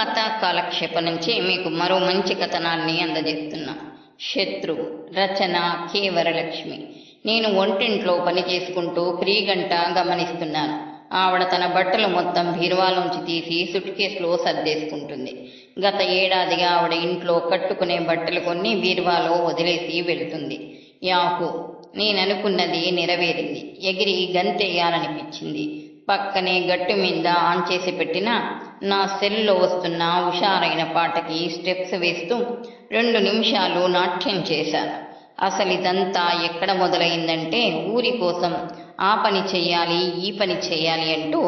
కథ కాలక్షేపం నుంచి మీకు మరో మంచి కథనాన్ని అందజేస్తున్నా. శత్రు రచన కే వరలక్ష్మి నేను ఒంటింట్లో పని చేసుకుంటూ క్రీగంట గమనిస్తున్నాను. ఆవిడ తన బట్టలు మొత్తం బీరువాలోంచి తీసి సుట్ కేసులో సర్దేసుకుంటుంది. గత ఏడాదిగా ఆవిడ ఇంట్లో కట్టుకునే బట్టలు కొన్ని బీరువాలో వదిలేసి వెళ్తుంది. యాకు నేననుకున్నది నెరవేరింది. ఎగిరి గంతేయాలనిపించింది పక్కనే గట్టు మీద ఆన్ చేసి పెట్టిన నా సెల్లో వస్తున్న హుషారైన పాటకి స్టెప్స్ వేస్తూ రెండు నిమిషాలు నాట్యం చేశాను. అసలు ఇదంతా ఎక్కడ మొదలైందంటే ఊరి కోసం ఆ పని చెయ్యాలి ఈ పని చేయాలి అంటూ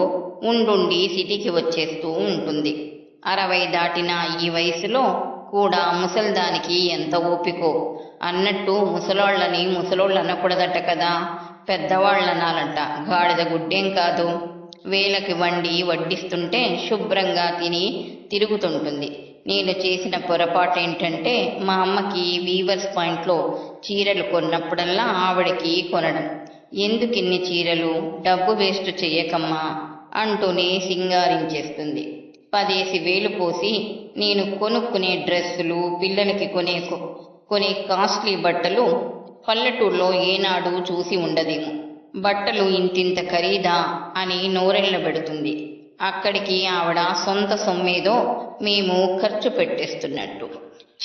ఉండుండి సిటీకి వచ్చేస్తూ ఉంటుంది. అరవై దాటిన ఈ వయసులో కూడా ముసల్దానికి ఎంత ఓపికో? అన్నట్టు ముసలోళ్ళని ముసలోళ్ళు అనకూడదట కదా. పెద్దవాళ్ళనాలంట. గాడిద గుడ్డేం కాదు. వేలకి వండి వడ్డిస్తుంటే శుభ్రంగా తిని తిరుగుతుంటుంది. నేను చేసిన పొరపాటు ఏంటంటే మా అమ్మకి వీవర్స్ పాయింట్లో చీరలు కొన్నప్పుడల్లా ఆవిడకి కొనడం. ఎందుకిన్ని చీరలు? డబ్బు వేస్ట్ చెయ్యకమ్మా అంటూనే సింగారించేస్తుంది. పదేసి వేలు పోసి నేను కొనుక్కునే డ్రెస్సులు పిల్లలకి కొనే కొనే కాస్ట్లీ బట్టలు పల్లెటూర్లో ఏనాడు చూసి ఉండదేమో. బట్టలు ఇంతింత ఖరీదా అని నోరెళ్ళ పెడుతుంది. అక్కడికి ఆవిడ సొంత సొమ్మేదో మేము ఖర్చు పెట్టేస్తున్నట్టు.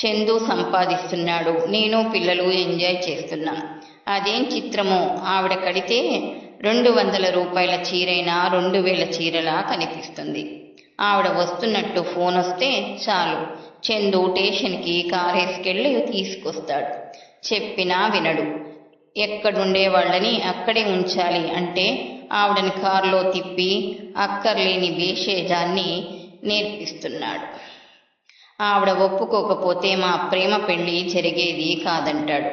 చందు సంపాదిస్తున్నాడు నేను పిల్లలు ఎంజాయ్ చేస్తున్నాం. అదేం చిత్రమో ఆవిడ కడితే రెండు వందల రూపాయల చీరైనా రెండు వేల చీరలా కనిపిస్తుంది. ఆవిడ వస్తున్నట్టు ఫోన్ వస్తే చాలు చందు స్టేషన్కి కారేసుకెళ్ళి తీసుకొస్తాడు. చెప్పినా వినడు. ఎక్కడుండే వాళ్ళని అక్కడే ఉంచాలి అంటే ఆవిడని కారులో తిప్పి అక్కర్లేని వేషేజాన్ని నేర్పిస్తున్నాడు. ఆవిడ ఒప్పుకోకపోతే మా ప్రేమ పెళ్ళి జరిగేది కాదంటాడు.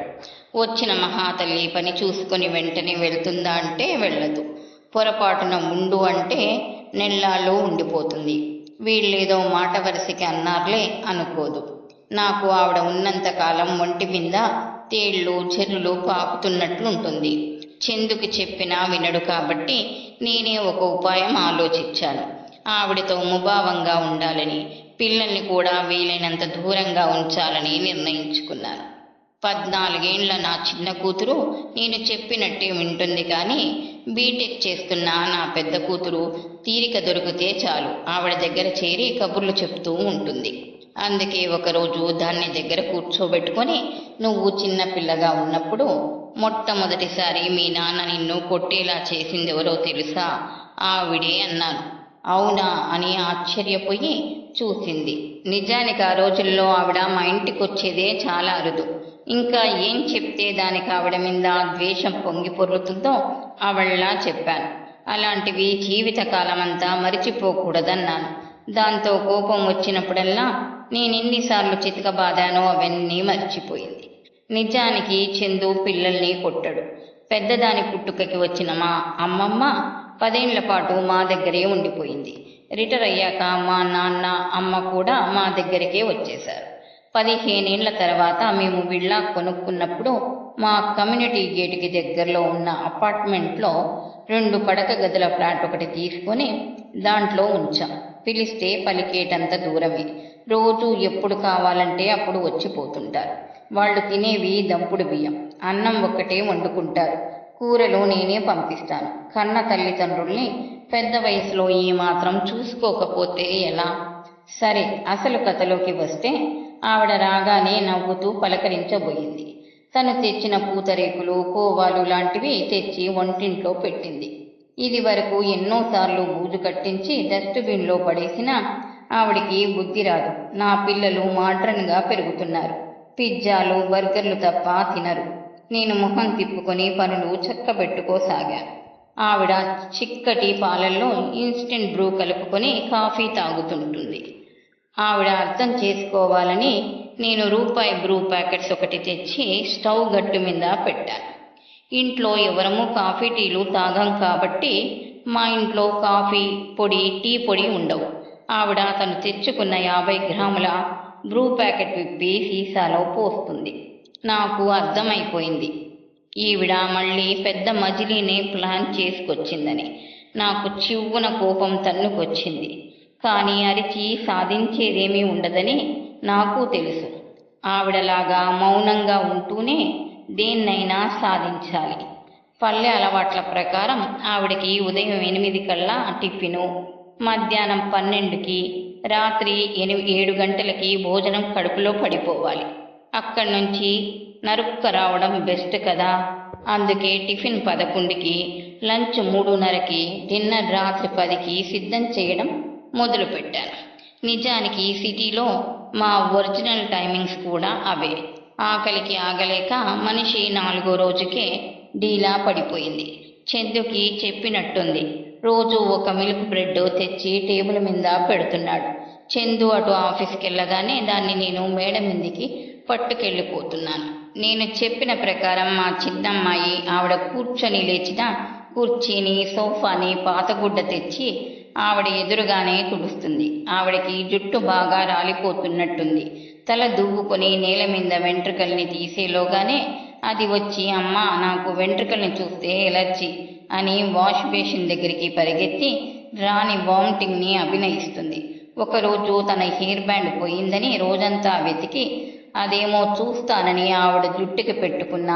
వచ్చిన మహాతల్లి పని చూసుకొని వెంటనే వెళ్తుందా అంటే వెళ్ళదు. పొరపాటున ఉండు అంటే నెల్లాలో ఉండిపోతుంది. వీళ్ళేదో మాట వరుసకి అన్నారులే అనుకోదు. నాకు ఆవిడ ఉన్నంతకాలం ఒంటి మీద తేళ్ళు చెరులు పాకుతున్నట్లుంటుంది. చందుకి చెప్పినా వినడు కాబట్టి నేనే ఒక ఉపాయం ఆలోచించాను. ఆవిడతో ముభావంగా ఉండాలని పిల్లల్ని కూడా వీలైనంత దూరంగా ఉంచాలని నిర్ణయించుకున్నాను. పద్నాలుగేండ్ల నా చిన్న కూతురు నేను చెప్పినట్టే వింటుంది కానీ బీటెక్ చేస్తున్న నా పెద్ద కూతురు తీరిక దొరికితే చాలు. ఆవిడ దగ్గర చేరి కబుర్లు చెప్తూ ఉంటుంది. అందుకే ఒకరోజు దాన్ని దగ్గర కూర్చోబెట్టుకొని నువ్వు చిన్న పిల్లగా ఉన్నప్పుడు మొట్టమొదటిసారి మీ నాన్న నిన్ను కొట్టేలా చేసింది ఎవరో తెలుసా? ఆవిడే అన్నాను. అవునా అని ఆశ్చర్యపోయి చూసింది. నిజానికి ఆ రోజుల్లో ఆవిడ మా ఇంటికి వచ్చేదే చాలా అరుదు. ఇంకా ఏం చెప్తే దానికి ఆవిడ మీద ద్వేషం పొంగి పొర్లుతుందో ఆవిడలా చెప్పాను. అలాంటివి జీవితకాలమంతా మరిచిపోకూడదన్నాను. దాంతో కోపం వచ్చినప్పుడల్లా నేను ఎన్నిసార్లు చితకబాదానో అవన్నీ మర్చిపోయింది. నిజానికి చందు పిల్లల్ని కొట్టడు. పెద్దదాని పుట్టుకకి వచ్చిన మా అమ్మమ్మ పదేళ్ళ పాటు మా దగ్గరే ఉండిపోయింది. రిటైర్ అయ్యాక మా నాన్న అమ్మ కూడా మా దగ్గరికే వచ్చేశారు. పదిహేనేళ్ళ తర్వాత మేము విళ్ళా కొనుక్కున్నప్పుడు మా కమ్యూనిటీ గేటుకి దగ్గరలో ఉన్న అపార్ట్మెంట్లో రెండు పడక గదుల ఫ్లాట్ ఒకటి తీసుకొని దాంట్లో ఉంచాం. పిలిస్తే పలికేటంత దూరమే. రోజు ఎప్పుడు కావాలంటే అప్పుడు వచ్చిపోతుంటారు. వాళ్ళు తినేవి దంపుడు బియ్యం. అన్నం ఒక్కటే వండుకుంటారు. కూరలు నేనే పంపిస్తాను. కన్న తల్లిదండ్రుల్ని పెద్ద వయసులో ఏమాత్రం చూసుకోకపోతే ఎలా? సరే అసలు కథలోకి వస్తే ఆవిడ రాగానే నవ్వుతూ పలకరించబోయింది. తను తెచ్చిన పూతరేకులు కోవాలు లాంటివి తెచ్చి వంటింట్లో పెట్టింది. ఇది వరకు ఎన్నోసార్లు బూజు కట్టించి డస్ట్బిన్లో పడేసినా ఆవిడికి బుద్ధి రాదు. నా పిల్లలు మాడ్రన్గా పెరుగుతున్నారు. పిజ్జాలు బర్గర్లు తప్ప తినరు. నేను ముఖం తిప్పుకొని పనులు చక్కబెట్టుకోసాగాను ఆవిడ చిక్కటి పాలల్లో ఇన్స్టెంట్ బ్రూ కలుపుకొని కాఫీ తాగుతుంటుంది. ఆవిడ అర్థం చేసుకోవాలని నేను రూపాయి బ్రూ ప్యాకెట్స్ ఒకటి తెచ్చి స్టవ్ గట్టు మీద పెట్టాను ఇంట్లో ఎవరము కాఫీ టీలు తాగం కాబట్టి మా ఇంట్లో కాఫీ పొడి టీ పొడి ఉండవు. ఆవిడ తను తెచ్చుకున్న యాభై గ్రాముల బ్రూ ప్యాకెట్ విప్పి సీసాలో పోస్తుంది. నాకు అర్థమైపోయింది. ఈవిడ మళ్ళీ పెద్ద మజిలీనే ప్లాన్ చేసుకొచ్చిందని. నాకు చివ్వున కోపం తన్నుకొచ్చింది. కానీ అరిచి సాధించేదేమీ ఉండదని నాకు తెలుసు. ఆవిడలాగా మౌనంగా ఉంటూనే దేన్నైనా సాధించాలి. పల్లె అలవాట్ల ప్రకారం ఆవిడకి ఉదయం ఎనిమిది కల్లా టిఫిను మధ్యాహ్నం పన్నెండుకి రాత్రి ఎనిమిది ఏడు గంటలకి భోజనం కడుపులో పడిపోవాలి. అక్కడి నుంచి నరుక్క రావడం బెస్ట్ కదా. అందుకే టిఫిన్ పదకొండుకి లంచ్ మూడున్నరకి డిన్నర్ రాత్రి పదికి సిద్ధం చేయడం మొదలుపెట్టాను. నిజానికి సిటీలో మా ఒరిజినల్ టైమింగ్స్ కూడా అవే. ఆకలికి ఆగలేక మనిషి నాలుగో రోజుకే డీలా పడిపోయింది. చందుకి చెప్పినట్టుంది. రోజు ఒక మిల్క్ బ్రెడ్ తెచ్చి టేబుల్ మీద పెడుతున్నాడు. చందు అటు ఆఫీస్కి వెళ్ళగానే దాన్ని నేను మేడ మీదకి పట్టుకెళ్ళిపోతున్నాను. నేను చెప్పిన ప్రకారం మా చిన్నమ్మాయి ఆవిడ కూర్చొని లేచిన కుర్చీని సోఫాని పాతగుడ్డ తెచ్చి ఆవిడ ఎదురుగానే తుడుస్తుంది. ఆవిడకి జుట్టు బాగా రాలిపోతున్నట్టుంది. తల దువ్వుకొని నేల మీద వెంట్రుకల్ని తీసేలోగానే అది వచ్చి అమ్మ నాకు వెంట్రుకల్ని చూస్తే ఎలర్జీ అని వాష్ బేసిన్ దగ్గరికి పరిగెత్తి రాని వామిటింగ్ని అభినయిస్తుంది. ఒకరోజు తన హెయిర్ బ్యాండ్ పోయిందని రోజంతా వెతికి అదేమో చూస్తానని ఆవిడ జుట్టుకి పెట్టుకున్న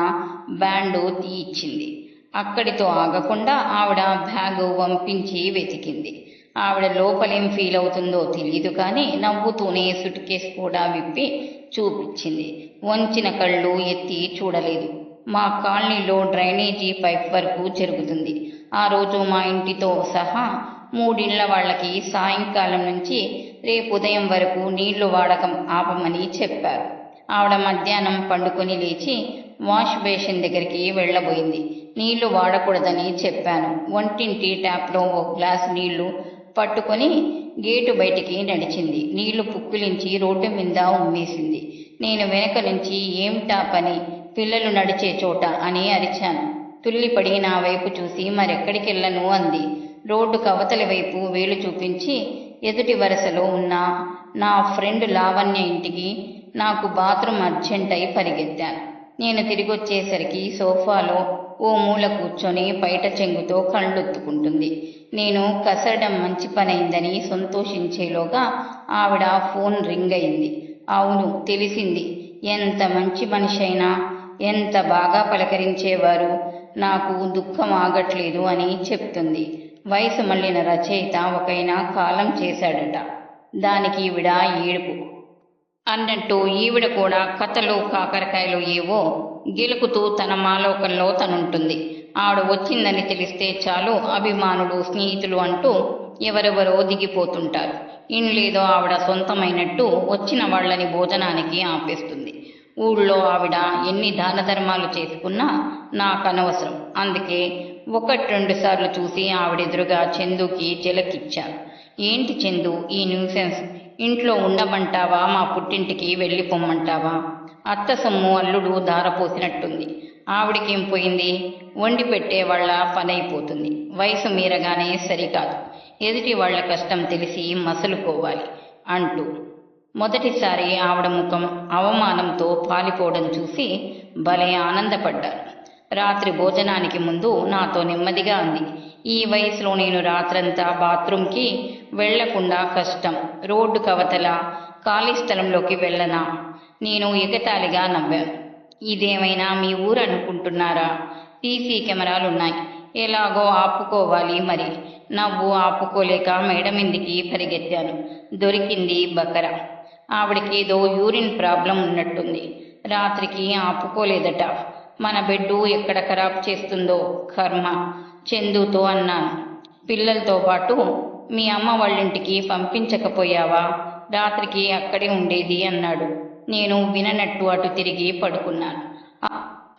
బ్యాండు తీయిచ్చింది. అక్కడితో ఆగకుండా ఆవిడ బ్యాగు వంపించి వెతికింది. ఆవిడ లోపలేం ఫీల్ అవుతుందో తెలియదు కానీ నవ్వుతూనే సుట్కేస్ కూడా విప్పి చూపించింది. వంచిన కళ్ళు ఎత్తి చూడలేదు. మా కాలనీలో డ్రైనేజీ పైప్ వరకు జరుగుతుంది. ఆ రోజు మా ఇంటితో సహా మూడిళ్ళ వాళ్ళకి సాయంకాలం నుంచి రేపు ఉదయం వరకు నీళ్ళు వాడకం ఆపమని చెప్పారు. ఆవిడ మధ్యాహ్నం పండుకొని లేచి వాష్ బేసిన్ దగ్గరికి వెళ్ళబోయింది. నీళ్ళు వాడకూడదని చెప్పాను. వంటింటి ట్యాప్లో ఒక గ్లాస్ నీళ్ళు పట్టుకొని గేటు బయటికి నడిచింది. నీళ్ళు పుక్కిలించి రోడ్డు మీద ఉమ్మేసింది. నేను వెనక నుంచి ఏమిటా పని? పిల్లలు నడిచే చోట అని అరిచాను. తుల్లిపడి నా వైపు చూసి మరెక్కడికి వెళ్ళను అంది. రోడ్డు కవతలి వైపు వేలు చూపించి ఎదుటి వరుసలో ఉన్న నా ఫ్రెండ్ లావణ్య ఇంటికి నాకు బాత్రూమ్ అర్జెంట్ అయి పరిగెత్తాను. నేను తిరిగొచ్చేసరికి సోఫాలో ఓ మూల కూర్చొని బయట చెంగుతో కళ్ళొత్తుకుంటుంది. నేను కసరడం మంచి పనైందని సంతోషించేలోగా ఆవిడ ఫోన్ రింగ్ అయింది అవును తెలిసింది. ఎంత మంచి మనిషి అయినా ఎంత బాగా పలకరించేవారు నాకు దుఃఖం ఆగట్లేదు అని చెప్తుంది. వయసు మళ్ళిన రచయిత ఒకైన కాలం చేశాడట. దానికి ఈవిడ ఏడుపు. అన్నట్టు ఈవిడ కూడా కథలు కాకరకాయలు ఏవో గెలుకుతూ తన మాలోకంలో తనుంటుంది. ఆవిడ వచ్చిందని తెలిస్తే చాలు అభిమానులు స్నేహితులు అంటూ ఎవరెవరో దిగిపోతుంటారు. ఇన్లేదో ఆవిడ సొంతమైనట్టు వచ్చిన వాళ్ళని భోజనానికి ఆపేస్తుంది. ఊళ్ళో ఆవిడ ఎన్ని దాన ధర్మాలు చేసుకున్నా నాకు అనవసరం అందుకే ఒకటి రెండు సార్లు చూసి ఆవిడెదురుగా చందుకి చిలకిచ్చాను ఏంటి చందు ఈ న్యూసెన్స్ ఇంట్లో ఉండమంటావా? మా పుట్టింటికి వెళ్ళి పొమ్మంటావా అత్త సొమ్ము అల్లుడు దారపోసినట్టుంది ఆవిడకేం పోయింది? వండి పెట్టే వాళ్ళ పనైపోతుంది. వయసు మీరగానే సరికాదు. ఎదుటి వాళ్ళ కష్టం తెలిసి మసలుకోవాలి అంటూ మొదటిసారి ఆవిడ ముఖం అవమానంతో పాలిపోవడం చూసి భలే ఆనందపడ్డారు. రాత్రి భోజనానికి ముందు నాతో నెమ్మదిగా అంది. ఈ వయసులో నేను రాత్రంతా బాత్రూంకి వెళ్ళకుండా కష్టం. రోడ్డు కవతల ఖాళీ స్థలంలోకి వెళ్ళనా? నేను ఎగతాళిగా నవ్వాను. ఇదేమైనా మీ ఊరు అనుకుంటున్నారా? సీసీ కెమెరాలున్నాయి. ఎలాగో ఆపుకోవాలి మరి. నవ్వు ఆపుకోలేక మేడ మీదికి పరిగెత్తాను. దొరికింది బకర. ఆవిడకి ఏదో యూరిన్ ప్రాబ్లం ఉన్నట్టుంది. రాత్రికి ఆపుకోలేదట. మన బెడ్డు ఎక్కడ ఖరాబ్ చేస్తుందో కర్మ. చందుతో అన్నాను. పిల్లలతో పాటు మీ అమ్మ వాళ్ళింటికి పంపించకపోయావా? రాత్రికి అక్కడే ఉండేది అన్నాడు. నేను విననట్టు అటు తిరిగి పడుకున్నాను.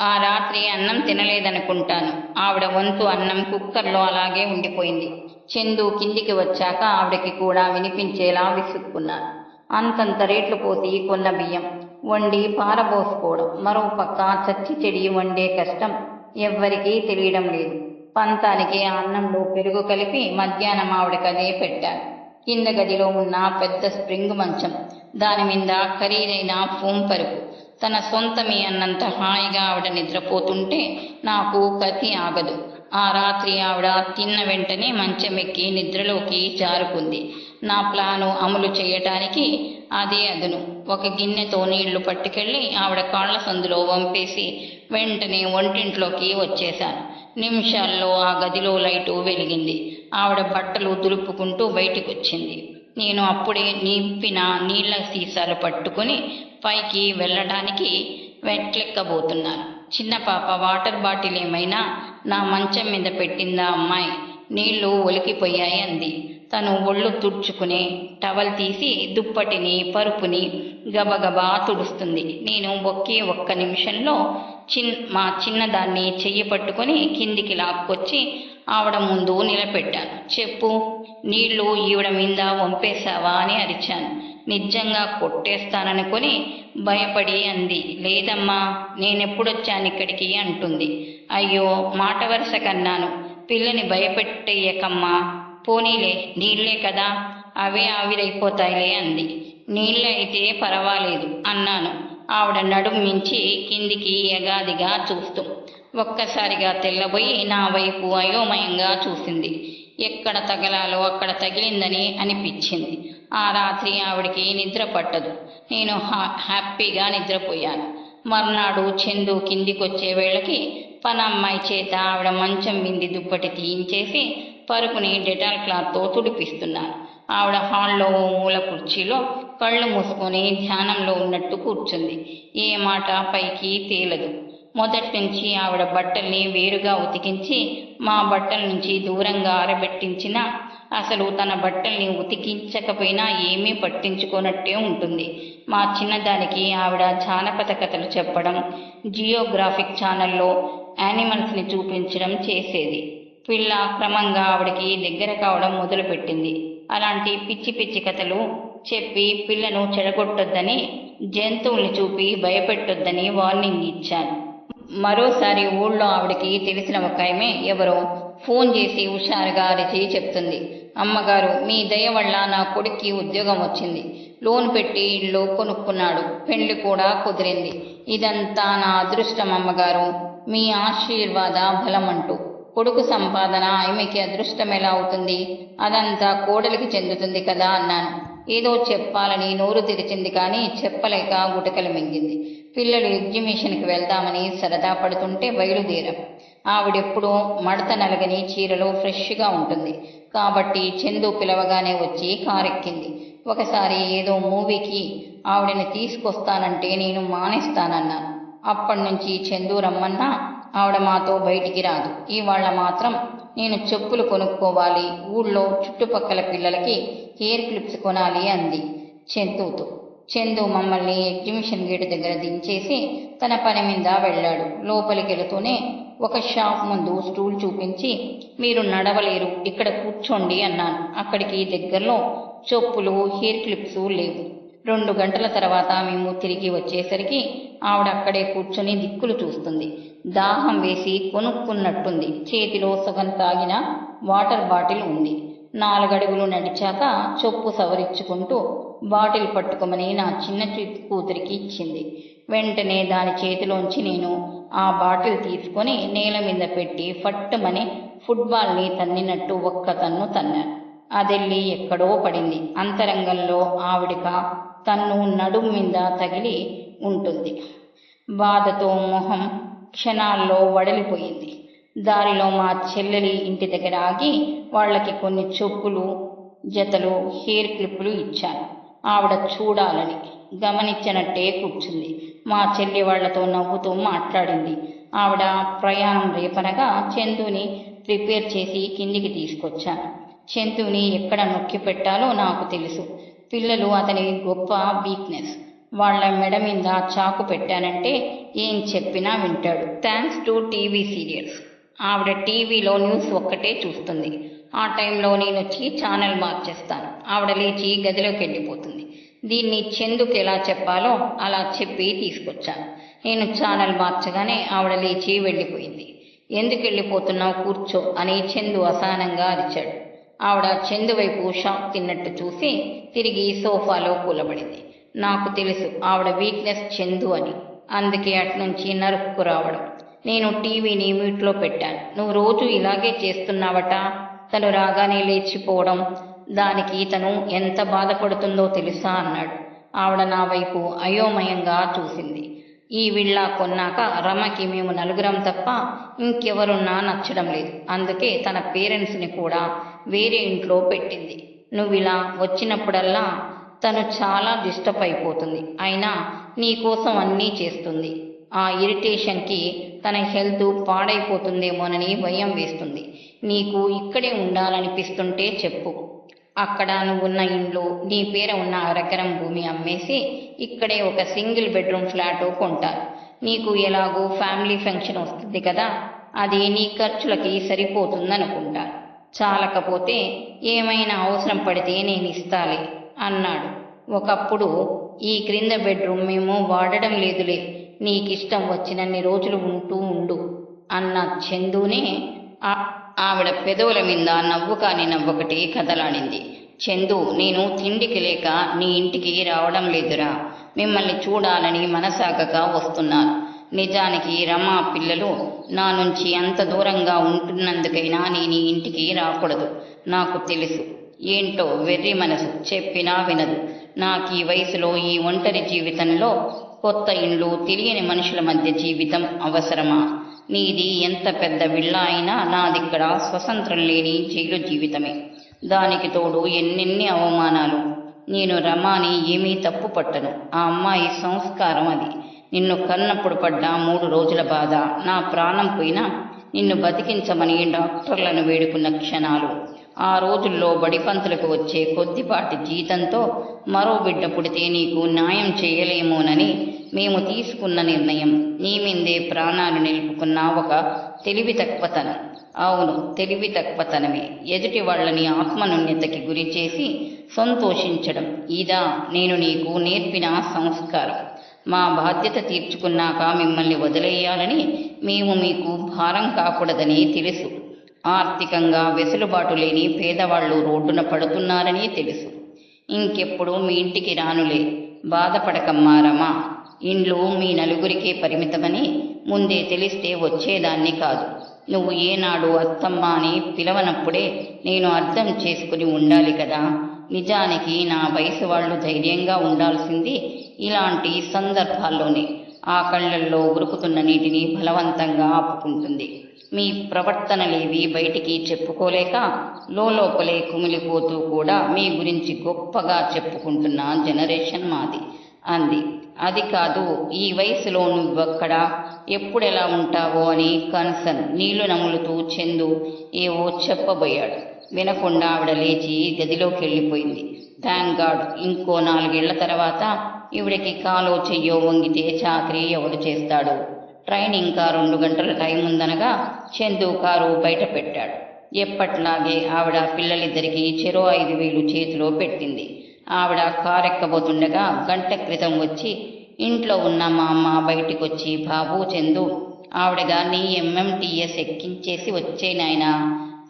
ఆ- రాత్రి అన్నం తినలేదనుకుంటాను. ఆవిడ వంతు అన్నం కుక్కర్లో అలాగే ఉండిపోయింది. చందు కిందికి వచ్చాక ఆవిడకి కూడా వినిపించేలా విసుక్కున్నాను. అంతంత రేట్లు పోసి కొన్న బియ్యం వండి పారబోసుకోవడం మరో పక్క చచ్చి చెడి వండే కష్టం ఎవ్వరికీ తెలియడం లేదు. పంతానికి అన్నంలో పెరుగు కలిపి మధ్యాహ్నం ఆవిడకి అదే పెట్టాను. కింద గదిలో ఉన్న పెద్ద స్ప్రింగ్ మంచం దాని మీద ఖరీదైన ఫోమ్ పరుపు తన సొంతమే అన్నంత హాయిగా ఆవిడ నిద్రపోతుంటే నాకు కతి ఆగదు. ఆ రాత్రి ఆవిడ తిన్న వెంటనే మంచం ఎక్కి నిద్రలోకి జారుకుంది. నా ప్లాను అమలు చేయటానికి అదే అదును. ఒక గిన్నెతో నీళ్ళు పట్టుకెళ్ళి ఆవిడ కాళ్ళ సందులో వంపేసి వెంటనే వంటింట్లోకి వచ్చేశాను. నిమిషాల్లో ఆ గదిలో లైటు వెలిగింది. ఆవిడ బట్టలు దులుపుకుంటూ బయటికి వచ్చింది నేను అప్పుడే నింపిన నీళ్ళ సీసాలు పట్టుకుని పైకి వెళ్ళడానికి వెట్లెక్కబోతున్నాను చిన్న పాప వాటర్ బాటిల్ ఏమైనా నా మంచం మీద పెట్టిందా అమ్మాయి? నీళ్ళు ఒలికిపోయాయి అంది. తను ఒళ్ళు తుడుచుకుని టవల్ తీసి దుప్పటిని పరుపుని గబగబా తుడుస్తుంది. నేను ఒకే ఒక్క నిమిషంలో చిన్ మా చిన్నదాన్ని చెయ్యి పట్టుకొని కిందికి లాక్కొచ్చి ఆవిడ ముందు నిలబెట్టాను. చెప్పు నీళ్ళు ఈవిడ మీద వంపేశావా అని అరిచాను. నిజంగా కొట్టేస్తాననుకొని భయపడి అంది. లేదమ్మా నేనెప్పుడొచ్చాను ఇక్కడికి అంటుంది. అయ్యో మాట వరుస కన్నాను. పిల్లని భయపెట్టేయకమ్మా. పోనీలే నీళ్ళే కదా అవే ఆవిరైపోతాయిలే అంది. నీళ్ళైతే అయితే పర్వాలేదు అన్నాను. ఆవిడ నడుం మించి కిందికి ఎగాదిగా చూస్తూ ఒక్కసారిగా తెల్లబోయి నా వైపు అయోమయంగా చూసింది. ఎక్కడ తగలాలో అక్కడ తగిలిందని అనిపించింది. ఆ రాత్రి ఆవిడికి నిద్ర పట్టదు. నేను హా హ్యాపీగా నిద్రపోయాను. మర్నాడు చందు కిందికొచ్చే వేళకి పనమ్మాయి చేత ఆవిడ మంచం మింది దుప్పటి తీయించేసి పరుపుని డెటాల్ క్లాత్తో తుడిపిస్తున్నాను ఆవిడ హాల్లో ఓ మూల కుర్చీలో కళ్ళు మూసుకొని ధ్యానంలో ఉన్నట్టు కూర్చుంది. ఏ మాట పైకి తేలదు. మొదటి నుంచి ఆవిడ బట్టల్ని వేరుగా ఉతికించి మా బట్టల నుంచి దూరంగా ఆరబెట్టించినా అసలు తన బట్టల్ని ఉతికించకపోయినా ఏమీ పట్టించుకోనట్టే ఉంటుంది. మా చిన్నదానికి ఆవిడ జానపద కథలు చెప్పడం జియోగ్రాఫిక్ ఛానల్లో యానిమల్స్ని చూపించడం చేసేది. పిల్ల క్రమంగా ఆవిడకి దగ్గర కావడం మొదలుపెట్టింది. అలాంటి పిచ్చి పిచ్చి కథలు చెప్పి పిల్లను చెడగొట్టొద్దని జంతువుల్ని చూపి భయపెట్టొద్దని వార్నింగ్ ఇచ్చాను. మరోసారి ఊళ్ళో ఆవిడకి తెలిసిన ఒక ఆమె ఎవరో ఫోన్ చేసి హుషారుగా అరిచి చెప్తుంది. అమ్మగారు మీ దయ వల్ల నా కొడుక్కి ఉద్యోగం వచ్చింది. లోన్ పెట్టి ఇల్లు కొనుక్కున్నాడు. పెళ్ళి కూడా కుదిరింది. ఇదంతా నా అదృష్టం అమ్మగారు. మీ ఆశీర్వాద బలమంటూ. కొడుకు సంపాదన ఆమెకి అదృష్టం ఎలా అవుతుంది? అదంతా కోడలికి చెందుతుంది కదా అన్నాను. ఏదో చెప్పాలని నోరు తెరిచింది కానీ చెప్పలేక గుటకలు మింగింది. పిల్లలు ఎగ్జిబిషన్కి వెళ్దామని సరదా పడుతుంటే బయలుదేరాం. ఆవిడెప్పుడూ మడత నలగని చీరలో ఫ్రెష్గా ఉంటుంది. కాబట్టి చందు పిలవగానే వచ్చి కారెక్కింది. ఒకసారి ఏదో మూవీకి ఆవిడని తీసుకొస్తానంటే నేను మానేస్తానన్నాను. అప్పటి నుంచి చందు రమ్మన్నా ఆవిడ మాతో బయటికి రాదు. ఇవాళ మాత్రం నేను చెప్పులు కొనుక్కోవాలి. ఊళ్ళో చుట్టుపక్కల పిల్లలకి హెయిర్ క్లిప్స్ కొనాలి అంది చందుతో చందు మమ్మల్ని ఎగ్జిబిషన్ గేట్ దగ్గర దించేసి తన పని మీద వెళ్ళాడు. లోపలికి వెళుతూనే ఒక షాప్ ముందు స్టూల్ చూపించి మీరు నడవలేరు ఇక్కడ కూర్చోండి అన్నాను. అక్కడికి దగ్గరలో చెప్పులు హెయిర్ క్లిప్స్ లేవు. రెండు గంటల తర్వాత మేము తిరిగి వచ్చేసరికి ఆవిడ అక్కడే కూర్చొని దిక్కులు చూస్తుంది. దాహం వేసి కొనుక్కున్నట్టుంది. చేతిలో సగం తాగిన వాటర్ బాటిల్ ఉంది. నాలుగడుగులు నడిచాక చొప్పు సవరించుకుంటూ బాటిల్ పట్టుకోమని నా చిన్న చి- కూతురికి ఇచ్చింది. వెంటనే దాని చేతిలోంచి నేను ఆ బాటిల్ తీసుకొని నేల మీద పెట్టి ఫట్టుమని ఫుట్బాల్ని తన్నినట్టు ఒక్క తన్ను తన్నాను అదెళ్ళి ఎక్కడో పడింది. అంతరంగంలో ఆవిడక తన్ను నడుము మీద తగిలి ఉంటుంది. బాధతో మొహం క్షణాల్లో వడలిపోయింది. దారిలో మా చెల్లెలి ఇంటి దగ్గర ఆగి వాళ్ళకి కొన్ని చెప్పులు జతలు హెయిర్ క్లిప్పులు ఇచ్చాను. ఆవిడ చూడాలని గమనించినట్టే కూర్చుంది మా చెల్లి వాళ్ళతో నవ్వుతూ మాట్లాడింది. ఆవిడ ప్రయాణం రేపనగా చందుని ప్రిపేర్ చేసి కిందికి తీసుకొచ్చాను. చందుని ఎక్కడ నొక్కి పెట్టాలో నాకు తెలుసు. పిల్లలు అతని గొప్ప వీక్నెస్ వాళ్ళ మెడ మీద చాకు పెట్టానంటే ఏం చెప్పినా వింటాడు. థ్యాంక్స్ టు టీవీ సీరియల్స్ ఆవిడ టీవీలో న్యూస్ ఒక్కటే చూస్తుంది. ఆ టైంలో నేను వచ్చి ఛానల్ మార్చేస్తాను. ఆవిడ లేచి గదిలోకి వెళ్ళిపోతుంది. దీన్ని చెందుకు ఎలా చెప్పాలో అలా చెప్పి తీసుకొచ్చాను. నేను ఛానల్ మార్చగానే ఆవిడ లేచి వెళ్ళిపోయింది. ఎందుకు వెళ్ళిపోతున్నావు? కూర్చో అని చందు అసహనంగా అరిచాడు. ఆవిడ చందు వైపు షాక్ తిన్నట్టు చూసి తిరిగి సోఫాలో కూలబడింది. నాకు తెలుసు ఆవిడ వీక్నెస్ చందు అని. అందుకే అట్నుంచి నరుక్కు రావడం. నేను టీవీని మ్యూట్లో పెట్టాను. నువ్వు రోజు ఇలాగే చేస్తున్నావట. తను రాగానే లేచిపోవడం. దానికి తను ఎంత బాధపడుతుందో తెలుసా అన్నాడు. ఆవిడ నా వైపు అయోమయంగా చూసింది. ఈ విళ్ళా కొన్నాక రమకి మేము నలుగురం తప్ప ఇంకెవరున్నా నచ్చడం లేదు. అందుకే తన పేరెంట్స్ని కూడా వేరే ఇంట్లో పెట్టింది. నువ్వు ఇలా వచ్చినప్పుడల్లా తను చాలా డిస్టర్బ్ అయిపోతుంది అయినా నీ కోసం అన్నీ చేస్తుంది. ఆ ఇరిటేషన్కి తన హెల్త్ పాడైపోతుందేమోనని భయం వేస్తుంది. నీకు ఇక్కడే ఉండాలనిపిస్తుంటే చెప్పు. అక్కడ నువ్వున్న ఇంట్లో నీ పేర ఉన్న అరకరం భూమి అమ్మేసి ఇక్కడే ఒక సింగిల్ బెడ్రూమ్ ఫ్లాట్ కొంటారు. నీకు ఎలాగో ఫ్యామిలీ ఫంక్షన్ వస్తుంది కదా అది నీ ఖర్చులకి సరిపోతుందనుకుంటాను చాలకపోతే ఏమైనా అవసరం పడితే నేను ఇస్తాలే అన్నాడు. ఒకప్పుడు ఈ క్రింద బెడ్రూమ్ మేము వాడడం లేదులే నీకిష్టం వచ్చినన్ని రోజులు ఉంటూ ఉండు అన్న చందునే ఆవిడ పెదవుల మీద నవ్వు కాని నవ్వొకటి కదలాడింది. చందు నేను తిండికి లేక నీ ఇంటికి రావడం లేదురా మిమ్మల్ని చూడాలని మనసాగక వస్తున్నాను. నిజానికి రమా పిల్లలు నా నుంచి అంత దూరంగా ఉంటున్నందుకైనా నేను ఇంటికి రాకూడదు. నాకు తెలుసు. ఏంటో వెర్రి మనసు చెప్పినా వినదు. నాకు ఈ వయసులో ఈ ఒంటరి జీవితంలో కొత్త ఇండ్లు తెలియని మనుషుల మధ్య జీవితం అవసరమా? నీది ఎంత పెద్ద విళ్ళ అయినా నాదిక్కడ స్వతంత్రం లేని జైలు జీవితమే. దానికి తోడు ఎన్నెన్ని అవమానాలు. నేను రమాని ఏమీ తప్పు పట్టను ఆ అమ్మాయి సంస్కారం అది. నిన్ను కన్నప్పుడు పడ్డ మూడు రోజుల బాధ. నా ప్రాణం పోయినా నిన్ను బతికించమని డాక్టర్లను వేడుకున్న క్షణాలు. ఆ రోజుల్లో బడిపంతులకు వచ్చే కొద్దిపాటి జీతంతో మరో బిడ్డ పుడితే నీకు న్యాయం చేయలేమోనని మేము తీసుకున్న నిర్ణయం. నీ మీందే ప్రాణాలు నిలుపుకున్న ఒక తెలివి తక్కువతనం. అవును తెలివి తక్కువతనమే. ఎదుటి వాళ్ళని ఆత్మనున్యతకి గురి చేసి సంతోషించడం. ఇదా నేను నీకు నేర్పిన సంస్కారం. మా బాధ్యత తీర్చుకున్నాక మిమ్మల్ని వదిలేయాలని మేము మీకు భారం కాకూడదని తెలుసు. ఆర్థికంగా వెసులుబాటు లేని పేదవాళ్ళు రోడ్డున పడుతున్నారని తెలుసు. ఇంకెప్పుడు మీ ఇంటికి రానులే. బాధపడకమ్మా రమా. ఇండ్లు మీ నలుగురికే పరిమితమని ముందే తెలిస్తే వచ్చేదాన్ని కాదు. నువ్వు ఏనాడు అత్తమ్మ అని పిలవనప్పుడే నేను అర్థం చేసుకుని ఉండాలి కదా. నిజానికి నా వయసు వాళ్ళు ధైర్యంగా ఉండాల్సింది ఇలాంటి సందర్భాల్లోనే ఆ కళ్ళల్లో ఉరుకుతున్న నీటిని బలవంతంగా ఆపుకుంటుంది. మీ ప్రవర్తనలేవి బయటికి చెప్పుకోలేక లోపలే కుమిలిపోతూ కూడా మీ గురించి గొప్పగా చెప్పుకుంటున్న జనరేషన్ మాది. అంది. అది కాదు ఈ వయసులో నువ్వక్కడ ఎప్పుడెలా ఉంటావో అని కన్సన్ నీళ్ళు నములుతూ చందు ఏవో చెప్పబోయాడు. వినకుండా ఆవిడ లేచి గదిలోకి వెళ్ళిపోయింది థ్యాంక్ గాడ్ ఇంకో నాలుగేళ్ళ తర్వాత ఈవిడకి కాలో చెయ్యో వంగితే చాకరీ ఎవడు చేస్తాడు? ట్రైన్ ఇంకా రెండు గంటల టైం ఉందనగా చందు కారు బయట పెట్టాడు. ఎప్పట్లాగే ఆవిడ పిల్లలిద్దరికీ చెరో ఐదు వేలు చేతిలో పెట్టింది. ఆవిడ కారెక్కబోతుండగా గంట క్రితం వచ్చి ఇంట్లో ఉన్న మా అమ్మ బయటికి వచ్చి బాబు చందు ఆవిడ గారిని ఎంఎంటీఎస్ ఎక్కించేసి వచ్చే నాయన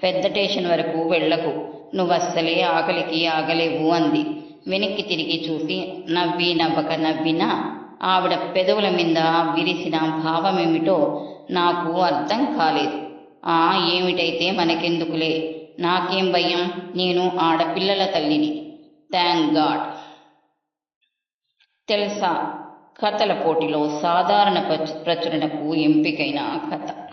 పెద్ద స్టేషన్ వరకు వెళ్ళకు. నువ్వు అస్సలే ఆకలికి ఆగలేవు అంది. వెనక్కి తిరిగి చూసి నవ్వి నవ్వక నవ్వినా ఆవిడ పెదవుల మీద విరిసిన భావమేమిటో నాకు అర్థం కాలేదు. ఆ ఏమిటైతే మనకెందుకులే? నాకేం భయం? నేను ఆడపిల్లల తల్లిని. Thank God. తెలుసా? కథల పోటీలో సాధారణ ప్రచు- ప్రచురణకు ఎంపికైన కథ.